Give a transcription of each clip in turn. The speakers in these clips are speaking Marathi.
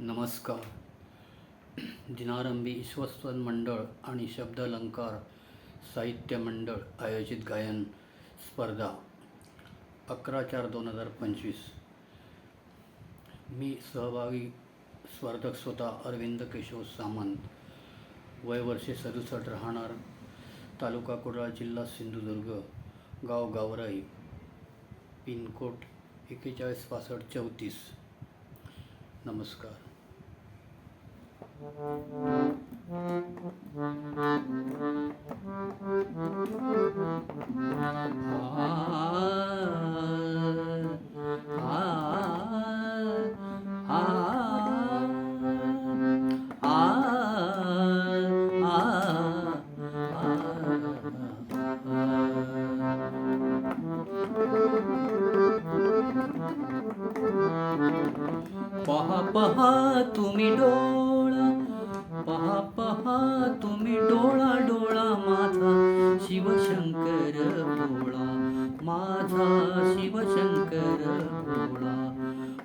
नमस्कार. दिनारंभी ईश्वस्तन मंडळ आणि शब्दालंकार साहित्य मंडळ आयोजित गायन स्पर्धा अकरा चार दोन हजार पंचवीस. मी सहभागी स्पर्धक स्वतः अरविंद केशव सामंत वय वर्षे सदुसष्ट राहणार तालुका कुडाळ जिल्हा सिंधुदुर्ग गाव गावराई पिनकोड एक्केचाळीस पासष्ट चौतीस. नमस्कार. पहा पहा तुम्ही डो शिवशंकर भोळा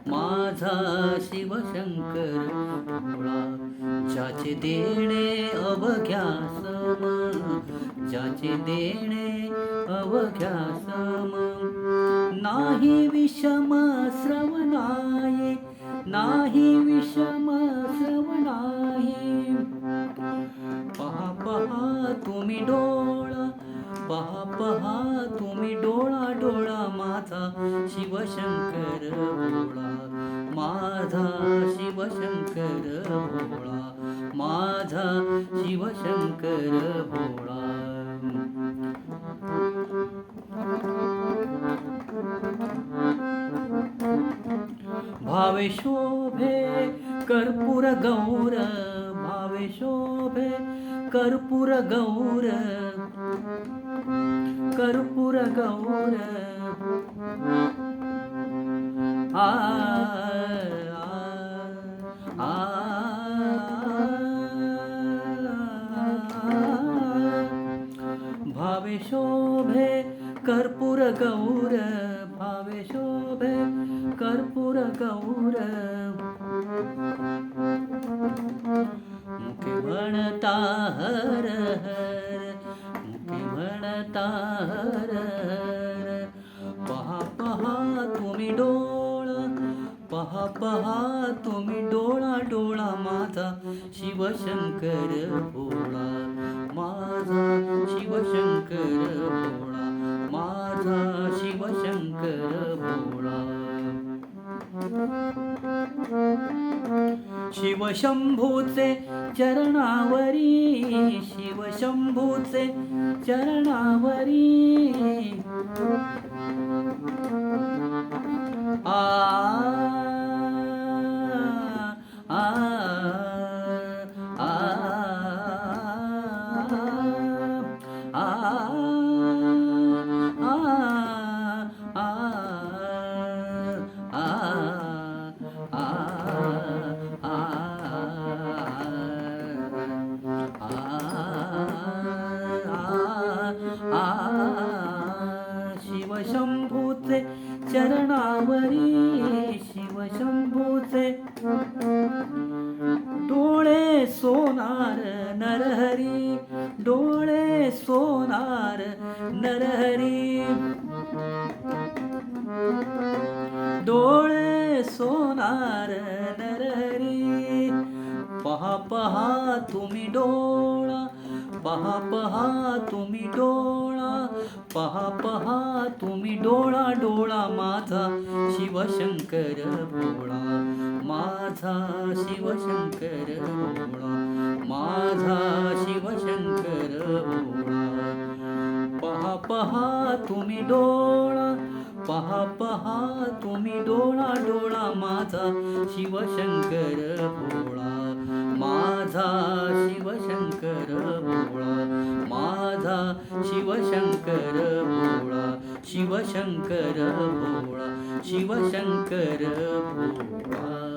माझा शिवशंकर भोळा ज्याचे देणे अवघ्या सम ज्याचे देणे अवघ्या सम नाही विषम श्रवणाये नाही विषम श्रवणाये. पहा पहा तुम्ही डोळा पहा पहा शिवशंकर भोळा माझा शिवशंकर भोळा माझा शिवशंकर भोळा भावे शोभे कर्पूर गौर भावे शोभे कर्पूर गौर कर्पूर गौर भावे शोभे कर्पूर गौर भावे शोभे कर्पूर गौर. मुखे म्हणता हर हर मुखे म्हणता हर हर. पहा पहा तुम्ही डोळा पहा पहा तुम्ही डोळा डोळा माझा शिवशंकर भोळा माझा शिवशंकर भोळा माझा शिवशंकर भोळा शिवशंभूचे चरणावरी शिवशंभूचे चरणावरी. सोनार नरहरी डोळे सोनार नरहरी. डोळे सोनार नरहरी पहा पहा तुम्ही डोळा पहा पहा तुम्ही डोळा. पहा पहा तुम्ही डोळा डोळा माझा. शिवशंकर भोळा माझा शिवशंकर भोळा माझा शिवशंकर भोळा पहा पहा तुम्ही डोळा. पहा पहा तुम्ही डोळा डोळा माझा. शिवशंकर भोळा माझा शिवशंकर शिवशंकर भोळा शिवशंकर भोळा शिवशंकर भोळा.